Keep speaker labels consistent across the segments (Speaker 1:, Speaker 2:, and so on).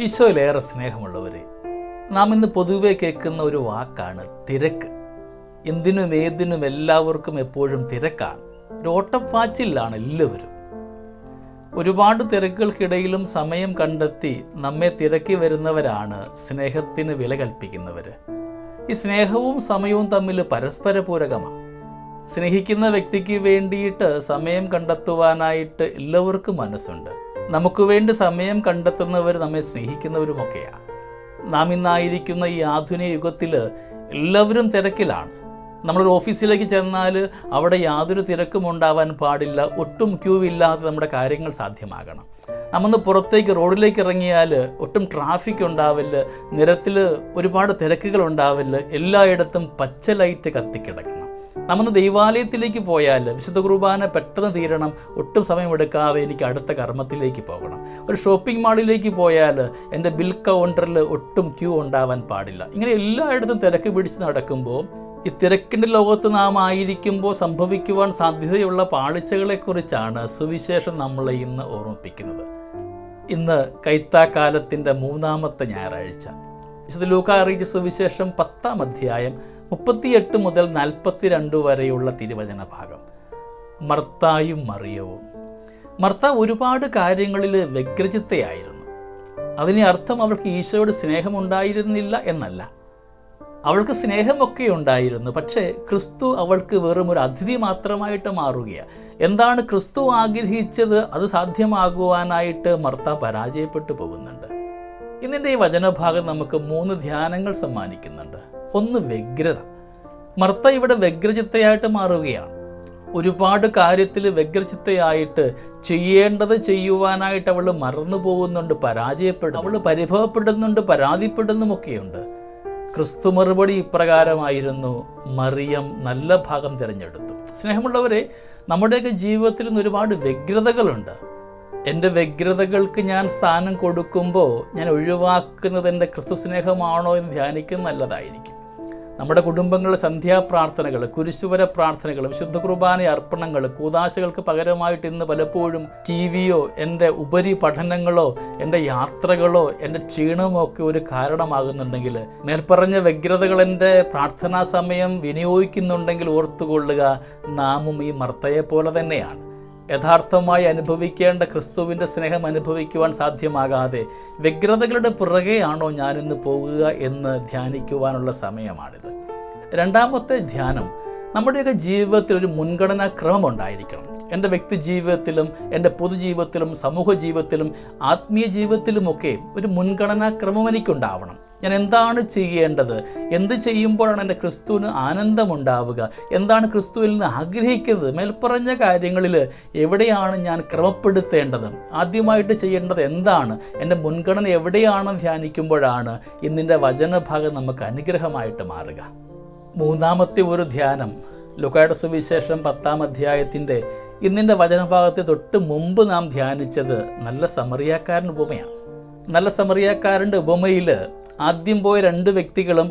Speaker 1: ഈശോയിലേറെ സ്നേഹമുള്ളവരെ നാം ഇന്ന് പൊതുവെ കേൾക്കുന്ന ഒരു വാക്കാണ് തിരക്ക്. എന്തിനും ഏതിനും എല്ലാവർക്കും എപ്പോഴും തിരക്കാണ്. ഒരു ഓട്ടപ്പാച്ചിലാണ് എല്ലാവരും. ഒരുപാട് തിരക്കുകൾക്കിടയിലും സമയം കണ്ടെത്തി നമ്മെ തിരക്കി വരുന്നവരാണ് സ്നേഹത്തിന് വില കൽപ്പിക്കുന്നവർ ഈ സ്നേഹവും സമയവും തമ്മിൽ പരസ്പര പൂരകമാണ് സ്നേഹിക്കുന്ന വ്യക്തിക്ക് വേണ്ടിയിട്ട് സമയം കണ്ടെത്തുവാനായിട്ട് എല്ലാവർക്കും മനസ്സുണ്ട്. നമുക്ക് വേണ്ടി സമയം കണ്ടെത്തുന്നവർ നമ്മെ സ്നേഹിക്കുന്നവരുമൊക്കെയാണ് നാം ഇന്നായിരിക്കുന്ന ഈ ആധുനിക യുഗത്തിൽ എല്ലാവരും തിരക്കിലാണ്. നമ്മളൊരു ഓഫീസിലേക്ക് ചെന്നാൽ അവിടെ യാതൊരു തിരക്കും ഉണ്ടാവാൻ പാടില്ല ഒട്ടും ക്യൂ ഇല്ലാതെ നമ്മുടെ കാര്യങ്ങൾ സാധ്യമാകണം. നമ്മൊന്ന് പുറത്തേക്ക് റോഡിലേക്ക് ഇറങ്ങിയാൽ ഒട്ടും ട്രാഫിക് ഉണ്ടാവില്ല നിരത്തിൽ ഒരുപാട് തിരക്കുകൾ ഉണ്ടാവില്ല എല്ലായിടത്തും പച്ച ലൈറ്റ് കത്തിക്കിടക്കണം. നമ്മൊന്ന് ദൈവാലയത്തിലേക്ക് പോയാൽ വിശുദ്ധ കുർബാന പെട്ടെന്ന് തീരണം ഒട്ടും സമയമെടുക്കാതെ എനിക്ക് അടുത്ത കർമ്മത്തിലേക്ക് പോകണം. ഒരു ഷോപ്പിംഗ് മാളിലേക്ക് പോയാൽ എന്റെ ബിൽ കൗണ്ടറിൽ ഒട്ടും ക്യൂ ഉണ്ടാവാൻ പാടില്ല. ഇങ്ങനെ എല്ലായിടത്തും തിരക്ക് പിടിച്ച് നടക്കുമ്പോൾ ഈ തിരക്കിന്റെ ലോകത്ത് നാം ആയിരിക്കുമ്പോൾ സംഭവിക്കുവാൻ സാധ്യതയുള്ള പാളിച്ചകളെക്കുറിച്ചാണ് സുവിശേഷം നമ്മളെ ഇന്ന് ഓർമ്മിപ്പിക്കുന്നത്. ഇന്ന് കൈത്താക്കാലത്തിന്റെ മൂന്നാമത്തെ ഞായറാഴ്ച. വിശുദ്ധ ലൂക്ക അറിയിച്ച സുവിശേഷം പത്താം അധ്യായം മുപ്പത്തിയെട്ട് മുതൽ നാൽപ്പത്തിരണ്ട് വരെയുള്ള തിരുവചന ഭാഗം. മർത്തായും മറിയവും. മർത്ത ഒരുപാട് കാര്യങ്ങളിൽ വ്യഗ്രചിത്തയായിരുന്നു. അതിന് അർത്ഥം അവൾക്ക് ഈശോയുടെ സ്നേഹമുണ്ടായിരുന്നില്ല എന്നല്ല. അവൾക്ക് സ്നേഹമൊക്കെ ഉണ്ടായിരുന്നു പക്ഷേ ക്രിസ്തു അവൾക്ക് വെറും ഒരു അതിഥി മാത്രമായിട്ട് മാറുകയാണ് എന്താണ് ക്രിസ്തു ആഗ്രഹിച്ചത്? അത് സാധ്യമാകുവാനായിട്ട് മർത്ത പരാജയപ്പെട്ടു പോകുന്നുണ്ട്. ഇന്നിന്റെ ഈ വചനഭാഗം നമുക്ക് മൂന്ന് ധ്യാനങ്ങൾ സമ്മാനിക്കുന്നുണ്ട്. ഒന്ന് വ്യഗ്രത. മർത്ത ഇവിടെ വ്യഗ്രചിത്തയായിട്ട് മാറുകയാണ്. ഒരുപാട് കാര്യത്തിൽ വ്യഗ്രചിത്തയായിട്ട് ചെയ്യേണ്ടത് ചെയ്യുവാനായിട്ട് അവൾ മറന്നു പോകുന്നുണ്ട് പരാജയപ്പെടും അവൾ പരിഭവപ്പെടുന്നുണ്ട് പരാതിപ്പെടുന്നുമൊക്കെയുണ്ട്. ക്രിസ്തു മറുപടി ഇപ്രകാരമായിരുന്നു മറിയം നല്ല ഭാഗം തിരഞ്ഞെടുത്തു. സ്നേഹമുള്ളവരെ നമ്മുടെയൊക്കെ ജീവിതത്തിൽ നിന്ന് ഒരുപാട് വ്യഗ്രതകളുണ്ട്. എന്റെ വ്യഗ്രതകൾക്ക് ഞാൻ സ്ഥാനം കൊടുക്കുമ്പോൾ ഞാൻ ഒഴിവാക്കുന്നത് എന്റെ ക്രിസ്തു സ്നേഹമാണോ എന്ന് ധ്യാനിക്കുന്ന നല്ലതായിരിക്കും. നമ്മുടെ കുടുംബങ്ങളിലെ സന്ധ്യാപ്രാർത്ഥനകൾ കുരിശുവര പ്രാർത്ഥനകൾ വിശുദ്ധ കുർബാന അർപ്പണങ്ങൾ കൂതാശകൾക്ക് പകരമായിട്ട് ഇന്ന് പലപ്പോഴും ടി വിയോ എന്റെ ഉപരി പഠനങ്ങളോ എന്റെ യാത്രകളോ എന്റെ ക്ഷീണമോ ഒക്കെ ഒരു കാരണമാകുന്നുണ്ടെങ്കിൽ മേൽപ്പറഞ്ഞ വ്യഗ്രതകൾ എന്റെ പ്രാർത്ഥനാ സമയം വിനിയോഗിക്കുന്നുണ്ടെങ്കിൽ ഓർത്തുകൊള്ളുക നാമും ഈ മർത്തയെ പോലെ തന്നെയാണ്. യഥാർത്ഥമായി അനുഭവിക്കേണ്ട ക്രിസ്തുവിന്റെ സ്നേഹം അനുഭവിക്കുവാൻ സാധ്യമാകാതെ വ്യഗ്രതകളുടെ പുറകെയാണോ ഞാനിന്ന് പോകുക എന്ന് ധ്യാനിക്കുവാനുള്ള സമയമാണിത്. രണ്ടാമത്തെ ധ്യാനം നമ്മുടെയൊക്കെ ജീവിതത്തിൽ ഒരു മുൻഗണനാ ക്രമം ഉണ്ടായിരിക്കണം എന്റെ വ്യക്തി ജീവിതത്തിലും എന്റെ പൊതുജീവിതത്തിലും സമൂഹ ജീവിതത്തിലും ആത്മീയ ജീവിതത്തിലുമൊക്കെ ഒരു മുൻഗണനാ ക്രമം എനിക്കുണ്ടാവണം. ഞാൻ എന്താണ് ചെയ്യേണ്ടത്? എന്ത് ചെയ്യുമ്പോഴാണ് എന്റെ ക്രിസ്തുവിന് ആനന്ദമുണ്ടാവുക? എന്താണ് ക്രിസ്തുവിൽ നിന്ന് ആഗ്രഹിക്കുന്നത്? മേൽപ്പറഞ്ഞ കാര്യങ്ങളിൽ എവിടെയാണ് ഞാൻ ക്രമപ്പെടുത്തേണ്ടത്? ആദ്യമായിട്ട് ചെയ്യേണ്ടത് എന്താണ്? എന്റെ മുൻഗണന എവിടെയാണെന്ന് ധ്യാനിക്കുമ്പോഴാണ് ഇന്നിന്റെ വചനഭാഗം നമുക്ക് അനുഗ്രഹമായിട്ട് മാറുക. മൂന്നാമത്തെ ഒരു ധ്യാനം ലുക്കായുടെ സുവിശേഷം പത്താം അധ്യായത്തിന്റെ ഇന്നിന്റെ വചനഭാഗത്തെ തൊട്ട് മുമ്പ് നാം ധ്യാനിച്ചത് നല്ല സമറിയാക്കാരൻ ഉപമയാണ്. നല്ല സമറിയാക്കാരന്റെ ഉപമയിൽ ആദ്യം പോയ രണ്ട് വ്യക്തികളും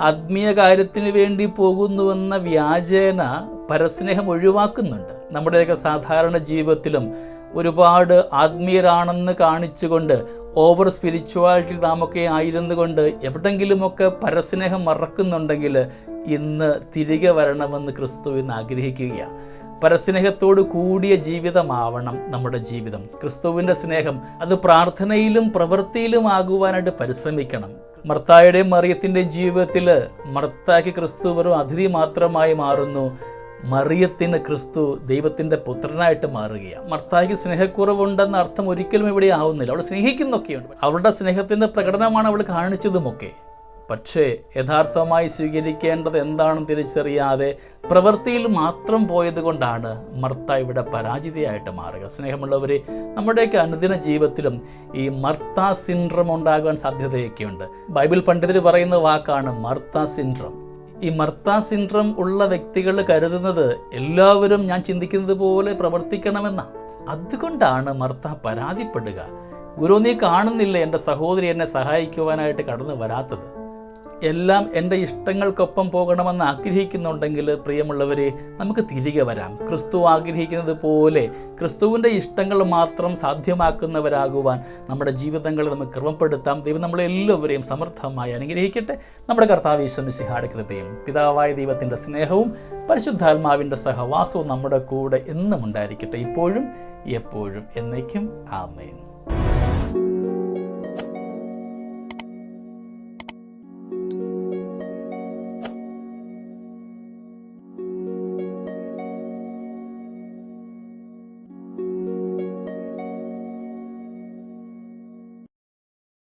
Speaker 1: ആത്മീയ കാര്യത്തിന് വേണ്ടി പോകുന്നുവെന്ന വ്യാജേന പരസ്നേഹം ഒഴിവാക്കുന്നുണ്ട്. നമ്മുടെയൊക്കെ സാധാരണ ജീവിതത്തിലും ഒരുപാട് ആത്മീയരാണെന്ന് കാണിച്ചുകൊണ്ട് ഓവർ സ്പിരിച്വാലിറ്റി നാമൊക്കെ ആയിരുന്നു കൊണ്ട് എവിടെങ്കിലുമൊക്കെ പരസ്നേഹം മറക്കുന്നുണ്ടെങ്കിൽ ഇന്ന് തിരികെ വരണമെന്ന് ക്രിസ്തു ഇന്ന് ആഗ്രഹിക്കുകയാണ്. പരസ്നേഹത്തോട് കൂടിയ ജീവിതമാവണം നമ്മുടെ ജീവിതം. ക്രിസ്തുവിന്റെ സ്നേഹം അത് പ്രാർത്ഥനയിലും പ്രവൃത്തിയിലും ആകുവാനായിട്ട് പരിശ്രമിക്കണം. മർത്തായുടെയും മറിയത്തിന്റെയും ജീവിതത്തിൽ മർത്തായ്ക്ക് ക്രിസ്തു വെറും അതിഥി മാത്രമായി മാറുന്നു. മറിയത്തിന് ക്രിസ്തു ദൈവത്തിന്റെ പുത്രനായിട്ട് മാറുകയാണ്. മർത്തായ്ക്ക് സ്നേഹക്കുറവുണ്ടെന്ന അർത്ഥം ഒരിക്കലും ഇവിടെ ആവുന്നില്ല. അവൾ സ്നേഹിക്കുന്നൊക്കെയുണ്ട്. അവളുടെ സ്നേഹത്തിന്റെ പ്രകടനമാണ് അവൾ കാണിച്ചതുമൊക്കെ. പക്ഷേ യഥാർത്ഥമായി സ്വീകരിക്കേണ്ടത് എന്താണെന്ന് തിരിച്ചറിയാതെ പ്രവൃത്തിയിൽ മാത്രം പോയതുകൊണ്ടാണ് മർത്ത ഇവിടെ പരാജിതയായിട്ട് മാറുക. സ്നേഹമുള്ളവർ നമ്മുടെയൊക്കെ അനുദിന ജീവിതത്തിലും ഈ മർത്ത സിൻഡ്രം ഉണ്ടാകാൻ സാധ്യതയൊക്കെയുണ്ട്. ബൈബിൾ പണ്ഡിതർ പറയുന്ന വാക്കാണ് മർത്ത സിൻഡ്രം. ഈ മർത്ത സിൻഡ്രം ഉള്ള വ്യക്തികൾ കരുതുന്നത് എല്ലാവരും ഞാൻ ചിന്തിക്കുന്നത് പോലെ പ്രവർത്തിക്കണമെന്നാണ് അതുകൊണ്ടാണ് മർത്ത പരാതിപ്പെടുക. ഗുരു നീ കാണുന്നില്ല? എന്റെ സഹോദരി എന്നെ സഹായിക്കുവാനായിട്ട് കടന്നു വരാത്തത്. എല്ലാം എന്റെ ഇഷ്ടങ്ങൾക്കൊപ്പം പോകണമെന്ന് ആഗ്രഹിക്കുന്നുണ്ടെങ്കിൽ പ്രിയമുള്ളവരെ നമുക്ക് തിരികെ വരാം. ക്രിസ്തു ആഗ്രഹിക്കുന്നത് പോലെ ക്രിസ്തുവിന്റെ ഇഷ്ടങ്ങൾ മാത്രം സാധ്യമാക്കുന്നവരാകുവാൻ നമ്മുടെ ജീവിതങ്ങളെ നമുക്ക് ക്രമപ്പെടുത്താം. ദൈവം നമ്മളെല്ലാവരെയും സമർത്ഥമായി അനുഗ്രഹിക്കട്ടെ. നമ്മുടെ കർത്താവ് ഈശ്വമിശിഹാട് കൃപയും പിതാവായ ദൈവത്തിന്റെ സ്നേഹവും പരിശുദ്ധാത്മാവിന്റെ സഹവാസവും നമ്മുടെ കൂടെ എന്നും ഉണ്ടായിരിക്കട്ടെ. ഇപ്പോഴും എപ്പോഴും എന്നേക്കും. ആമേൻ.